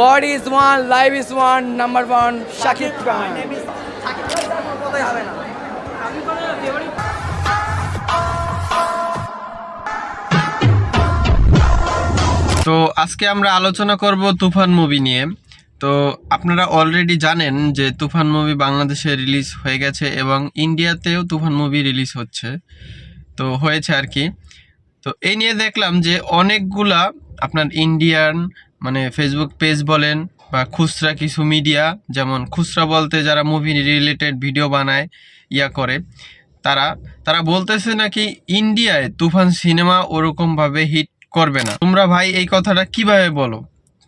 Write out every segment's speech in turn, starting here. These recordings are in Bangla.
God is one live is one number one Shakib Khan তো আজকে আমরা আলোচনা করব তুফান মুভি নিয়ে। তো আপনারা অলরেডি জানেন যে তুফান মুভি বাংলাদেশে রিলিজ হয়ে গেছে এবং ইন্ডিয়াতেও তুফান মুভি রিলিজ হচ্ছে। তো হয়েছে আর কি। তো এই নিয়ে দেখলাম যে অনেকগুলা আপনার ইন্ডিয়ান মানে ফেসবুক পেজ বলেন বা খুচরা কিছু মিডিয়া যেমন খুচরা বলতে যারা মুভি রিলেটেড ভিডিও বানায়, ইয়া করে, তারা তারা বলতেছে নাকি ইন্ডিয়ায় তুফান সিনেমা ওরকমভাবে হিট করবে না। তোমরা ভাই এই কথাটা কীভাবে বলো?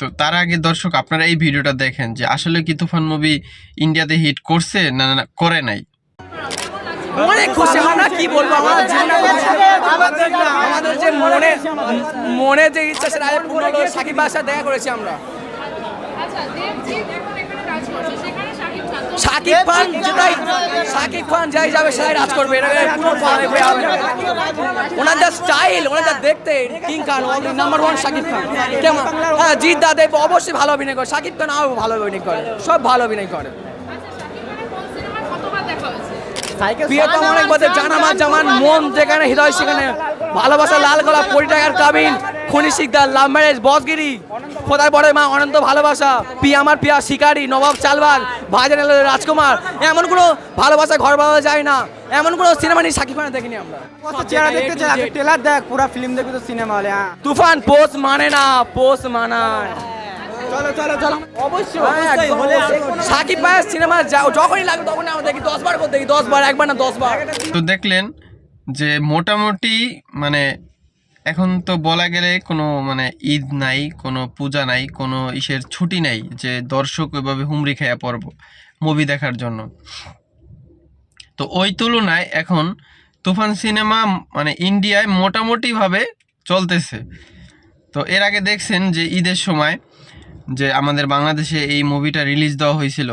তো তার আগে দর্শক, আপনারা এই ভিডিওটা দেখেন যে আসলে কি তুফান মুভি ইন্ডিয়াতে হিট করছে না না, করে নাই। অনেক খুশি আমরা কি বলব? আমার জীবনে আমাদের যে মনে মনে যে ইচ্ছা সেটা পূর্ণ হলো। সাকিব বাসার দেখা করেছি আমরা। আচ্ছা সাকিব খান যেটাই সাকিব খান যাই যাবে সেটাই রাজ করবে। পুরো। ওনার যা স্টাইল ওনার যা দেখতে king Khan number one Shakib Khan. কেমন? হ্যাঁ জিৎ দা দেব অবশ্যই ভালো অভিনয় করে। সাকিব খান আরও ভালো অভিনয় করে। সব ভালো অভিনয় করে আচ্ছা শাকিব খানের কোন সিনেমা কতবার দেখা হয়েছে প্রিয়তম অনেক বলতে জানামার জামান মন যেখানে হৃদয় সেখানে। ভালোবাসা লাল গলা কোটি টাকার কাবিন খনি শিকদার লাভ ম্যারেজ বসগিরি খোদার বড় মা অনন্ত ভালোবাসা। পি আমার পিয়া শিকারি নবাব চালবাগ ভাইজান রাজকুমার। এমন কোনো ভালোবাসা ঘর পাওয়া যায় না। এমন কোনো সিনেমা নেই সাকিব খানের দেখিনি আমরা। চেহারা দেখতে চাই আগে ট্রেলার দেখ পুরো ফিল্ম দেখবি তো সিনেমা হলে হ্যাঁ। তুফান পোষ মানে না পোষ মানায়। চলো চলো চলো। সাকিব ভাইয়ের সিনেমা যখনই লাগে তখনই আমরা দেখি। দশ করে দেখি দশ একবার না দশ তো দেখলেন যে মোটামুটি মানে এখন তো বলা গেলে কোনো মানে ঈদ নাই কোনো পূজা নাই কোনো ইসের ছুটি নাই যে দর্শক ওইভাবে হুমড়ি খেয়া পর্ব মুভি দেখার জন্য। তো ওই তুলনায় এখন তুফান সিনেমা মানে ইন্ডিয়ায় মোটামুটিভাবে চলতেছে। তো এর আগে দেখছেন যে ঈদের সময় যে আমাদের বাংলাদেশে এই মুভিটা রিলিজ দেওয়া হয়েছিল।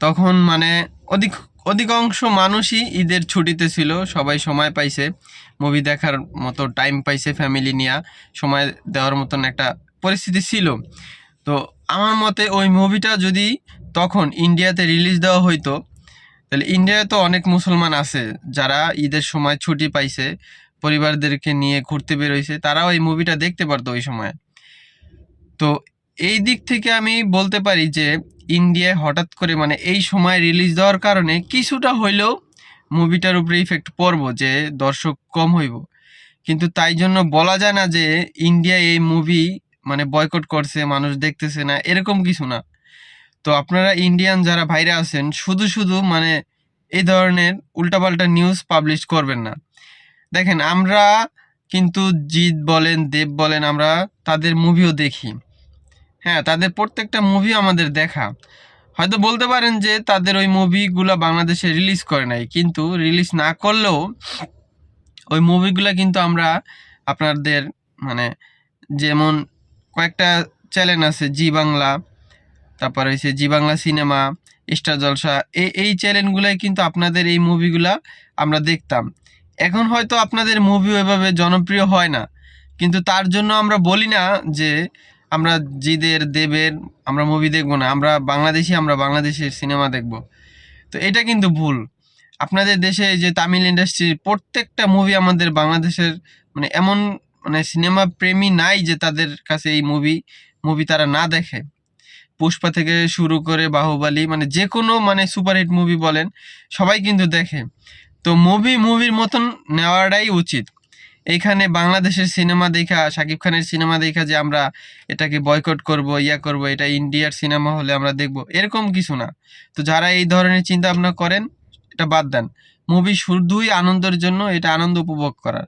তখন মানে অধিক, অধিকাংশ মানুষই ঈদের ছুটিতে ছিল, সবাই সময় পাইছে। মুভি দেখার মতো টাইম পাইছে ফ্যামিলি নিয়ে, সময় দেওয়ার মতন একটা পরিস্থিতি ছিল। তো আমার মতে ওই মুভিটা যদি তখন ইন্ডিয়াতে রিলিজ দেওয়া হইতো, তাহলে ইন্ডিয়ায় তো অনেক মুসলমান আছে, যারা ঈদের সময় ছুটি পাইছে, পরিবারদেরকে নিয়ে ঘুরতে বেরোইছে তারাও এই মুভিটা দেখতে পারতো ওই সময়। তো এই দিক থেকে আমি বলতে পারি যে ইন্ডিয়ায় হঠাৎ করে মানে এই সময় রিলিজ দেওয়ার কারণে কিছুটা হইলেও মুভিটার উপরে ইফেক্ট পড়ব, যে দর্শক কম হইব। কিন্তু তাই জন্য বলা যায় না যে ইন্ডিয়া এই মুভি মানে বয়কট করছে, মানুষ দেখতেছে না, এরকম কিছু না। তো আপনারা ইন্ডিয়ান যারা বাইরে আছেন, শুধু শুধু মানে এই ধরনের উল্টাপাল্টা নিউজ পাবলিশ করবেন না। দেখেন, আমরা কিন্তু জিৎ বলেন, দেব বলেন, আমরা তাদের মুভিও দেখি। হ্যাঁ তাদের প্রত্যেকটা মুভি আমাদের দেখা। হয়তো বলতে পারেন যে তাদের ওই মুভিগুলো বাংলাদেশে রিলিজ করে নাই, কিন্তু রিলিজ না করলেও ওই মুভিগুলো কিন্তু আমরা আপনাদের মানে যেমন কয়েকটা চ্যানেল আছে, জি বাংলা, তারপর হয়েছে Zee Bangla cinema Star Jalsha এই এই চ্যানেলগুলোয় কিন্তু আপনাদের এই মুভিগুলা আমরা দেখতাম। এখন হয়তো আপনাদের মুভি ওইভাবে জনপ্রিয় হয় না, কিন্তু তার জন্য আমরা বলি না যে আমরা জিদের, দেবের, আমরা মুভি দেখব না, আমরা বাংলাদেশি, আমরা বাংলাদেশের সিনেমা দেখব। তো এটা কিন্তু ভুল। আপনাদের দেশে যে তামিল ইন্ডাস্ট্রির প্রত্যেকটা মুভি আমাদের বাংলাদেশের মানে এমন মানে সিনেমা প্রেমী নাই যে তাদের কাছে এই মুভি মুভি তারা না দেখে। পুষ্পা থেকে শুরু করে বাহুবলী মানে যে কোনো মানে সুপারহিট মুভি বলেন, সবাই কিন্তু দেখে। তো মুভি মুভির মতন নেওয়াটাই উচিত। এইখানে বাংলাদেশের সিনেমা দেখা, শাকিব খানের সিনেমা দেখা যে আমরা এটাকে বয়কট করব, ইয়া করব, এটা ইন্ডিয়ার সিনেমা হলে আমরা দেখব, এরকম কিছু না। তো যারা এই ধরনের চিন্তা ভাবনা করেন, এটা বাদ দেন। মুভি শুধুই আনন্দের জন্য, এটা আনন্দ উপভোগ করার।